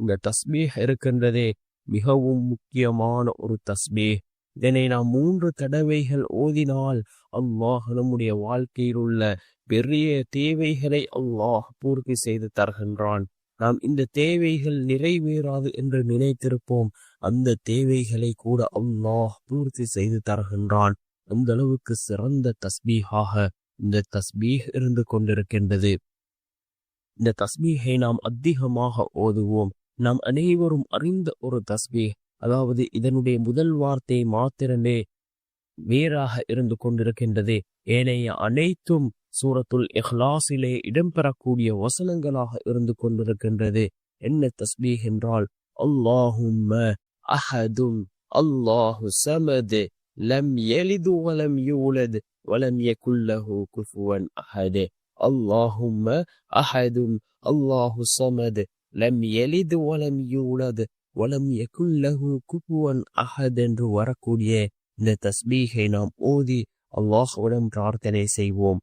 இந்த தஸ்மீஹ் இருக்கின்றதே மிகவும் முக்கியமான ஒரு தஸ்மீஹ் இதனை நாம் மூன்று தடவைகள் ஓதினால் அல்லாஹ் நம்முடைய வாழ்க்கையில் உள்ள பெரிய தேவைகளை அல்லாஹ் பூர்த்தி செய்து தருகின்றான். நாம் இந்த தேவைகள் நிறைவேறாது என்று நினைத்திருப்போம். அந்த தேவைகளை கூட அல்லாஹ் பூர்த்தி செய்து தருகின்றான். அந்த அளவுக்கு சிறந்த தஸ்பீகாக இந்த தஸ்பீஹ் இருந்து கொண்டிருக்கின்றது. இந்த தஸ்மீகை நாம் அதிகமாக ஓதுவோம். நாம் அனைவரும் அறிந்த ஒரு தஸ்பி அதாவது இதனுடைய முதல் வார்த்தை மாத்திரமே வேறாக இருந்து கொண்டிருக்கின்றது. ஏனைய அனைத்தும் சூரத்துல் இஹ்லாஸிலே இடம்பெறக்கூடிய வசனங்களாக இருந்து கொண்டிருக்கின்றது. என்ன தஸ்பீ என்றால் அல்லாஹும் அஹதும் அல்லாஹு சமது லம் எலிது வலம் யூலது வலம் யகுல்லஹு குஃபுவன் அஹது. அல்லாஹும் அஹதும் அல்லாஹு சமது லம் எலிது வலம் யூலத் வலம் எகுல்லகு குபுவன் அஹத் என்று வரக்கூடிய இந்த தஸ்பீகை நாம் ஓதி அல்லாஹுடன் பிரார்த்தனை செய்வோம்.